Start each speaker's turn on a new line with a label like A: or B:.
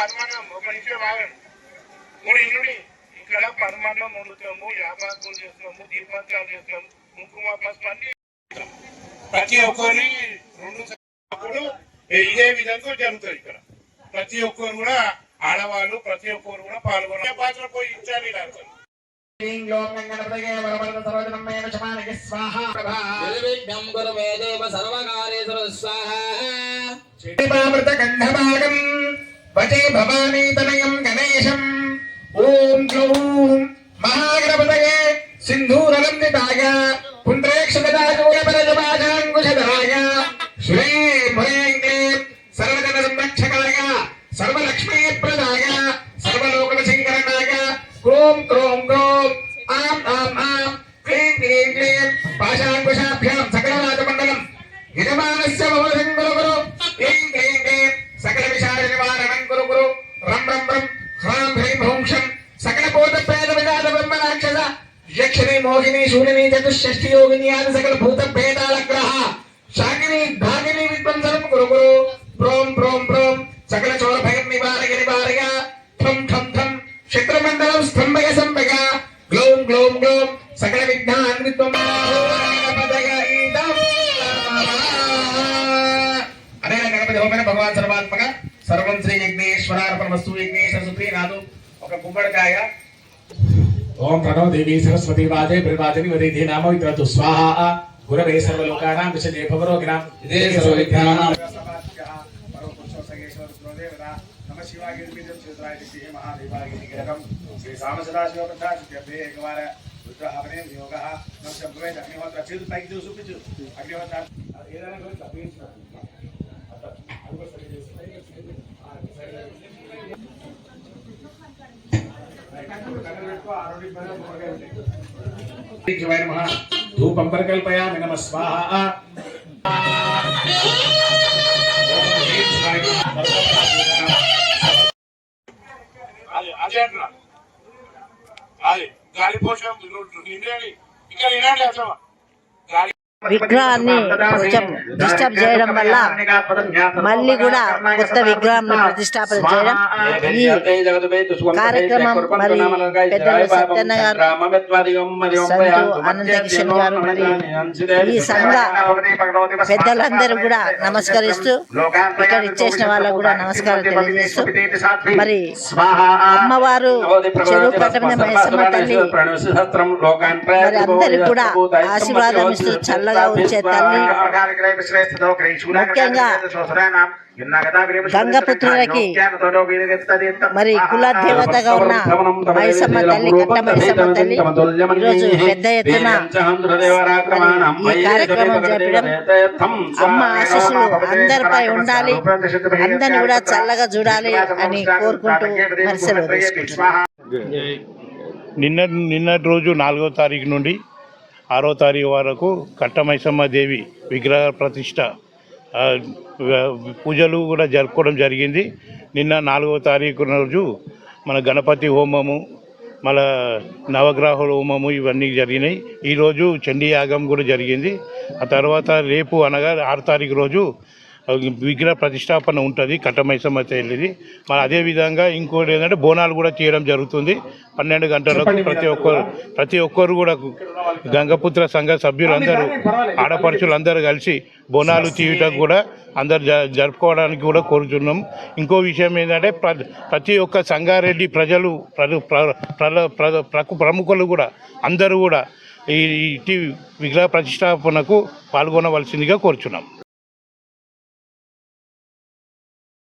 A: పరమాన్నం ఒక నిమిషం ఆగండి మూడు ఇల్లుని ఇక్కడ పరమాన్నం వండుతాము వ్యాపారం చేస్తున్నాము దీపాంతాలు చేస్తున్నాము కుంకుమ పసుపు అన్ని చేస్తాము. ప్రతి ఒక్కరి రెండు ఇదే విధంగా జరుగుతుంది ఇక్కడ. ప్రతి ఒక్కరు కూడా ఆడవాళ్ళు ప్రతి ఒక్కరు కూడా పాల్గొనే పాత్ర పోయి ఇచ్చారు ఇలా
B: స్వాహా.
C: గంధభాగం వచే భవానీ గణేశం ఓం క్లౌం మహాగణపతయే సింధూరలందితాయ పుండ్రేక్షగదాచూడపరజపాశాంకుశదాయ శ్రీ మురేంగే సర్వజన సంరక్షకాయ సర్వలక్ష్మీ ప్రదాయ సర్వలక్ష్మీప్రదాయ సర్వలోకశంకరణాయ క్రోం క్రోం క్రోం ఆం ఆం ఆం క్లీం క్లీం క్లీం పాశాంకుశాభ్యాం సకలరాజమండలం యజమానస్య భవసం గురు గురు క్లీం క్లీం క్లీం సకల విషాద నివారణం గురు గురు రం రం రం హ్రాం వంశం సకల కోట పేద విజాత బ్రహ్మ రాక్షస యక్షిణి మోహిని శూలిని చతుషష్ఠి యోగిని ఆది సకల భూత భేదాల గ్రహ. శాకిని ధాగిని విధ్వంసనం గురు గురు ప్రోం ప్రోం ప్రోం సకల చోర భయం నివారక నివారక ఠం ఠం ఠం శత్రుమండలం స్తంభయ సంభయ గ్లౌం గ్లౌం గ్లౌం. సకల విఘ్నాన్ విద్వం అదే గణపతి హోమైన భగవాన్ సర్వాత్మక. సర్వం శ్రీ యజ్ఞేశ్వరార్పణ వస్తు యజ్ఞేశ్వర సుప్రీ నాదు ఒక గుమ్మడికాయ ఓం ప్రణవ దేవి సరస్వతి వాజే ప్రవాజని వదేధి నామ విద్రతు స్వాహ గురవే సర్వలోకానాం విశదే భవరోగిణాం
B: ఇదే సర్వవిఘ్నానాం
C: నమ శివాయ గిరిజం క్షేత్రాయ శ్రీ మహాదేవాయ గిరిగరం శ్రీ సామసదాశివ ప్రసాద్ ఏకవార రుద్రహవనే యోగ నమ శంభవే అగ్నిహోత్ర చేతులు పైకి చూసి చూపించు అగ్నిహోత్ర ఏదైనా కూడా తప్పించిన అది కూడా ధూపం పరికల్పయామి నమ స్వాహ.
A: అదే అంటున్నా అది గాలి పోషం ఇక్కడ వినండి అసలు గాలి
D: విగ్రహాన్ని కొంచెం డిస్టర్బ్ చేయడం వల్ల మళ్ళీ కూడా కొత్త విగ్రహాన్ని ప్రతిష్టాపన చేయడం ఈ కార్యక్రమం మరి పెద్దలు సత్యన్న గారు అనంతకిషన్ గారు మరి ఈ సంఘ పెద్దలందరూ కూడా నమస్కరిస్తూ ఇక్కడ ఇచ్చేసిన వాళ్ళకు కూడా నమస్కారం తెలియజేస్తూ మరి అమ్మవారు చెరువు మైసమ్మ తల్లి మరి అందరికి కూడా ఆశీర్వాదం ఇస్తూ చల్లగా ఉంచే తల్లి. ముఖ్యంగా గంగపుత్రులకి మరి కుల దేవతగా ఉన్న మైసమ్మ తల్లి కట్ట మైసమ్మ తల్లి ఈరోజు పెద్ద ఎత్తున ఈ కార్యక్రమం జరపడం అమ్మ ఆశీస్సులు అందరిపై ఉండాలి అందరిని కూడా చల్లగా చూడాలి అని కోరుకుంటూ
A: నిన్న నిన్నటి రోజు నాలుగో తారీఖు నుండి ఆరో తారీఖు వరకు కట్టమైసమ్మ దేవి విగ్రహ ప్రతిష్ట పూజలు కూడా జరుపుకోవడం జరిగింది. నిన్న నాలుగో తారీఖు రోజు మన గణపతి హోమము మళ్ళా నవగ్రహాల హోమము ఇవన్నీ జరిగినాయి. ఈరోజు చండీ యాగం కూడా జరిగింది. ఆ తర్వాత రేపు అనగా ఆరు తారీఖు రోజు విగ్రహ ప్రతిష్టాపన ఉంటుంది కట్టమైసమ్మ తల్లిది మరి అదేవిధంగా ఇంకోటి ఏంటంటే బోనాలు కూడా చేయడం జరుగుతుంది. పన్నెండు గంటలకు ప్రతి ఒక్కరు ప్రతి ఒక్కరు కూడా గంగపుత్ర సంఘ సభ్యులందరూ ఆడపడుచులు అందరూ కలిసి బోనాలు తీయటం కూడా అందరు జ జరుపుకోవడానికి కూడా కోరుతున్నాం ఇంకో విషయం ఏంటంటే ప్ర- ప్రతి ఒక్క సంగారెడ్డి ప్రజలు ప్రముఖులు కూడా అందరూ కూడా ఈ ఇటీ విగ్రహ ప్రతిష్టాపనకు పాల్గొనవలసిందిగా కోరుచున్నాం.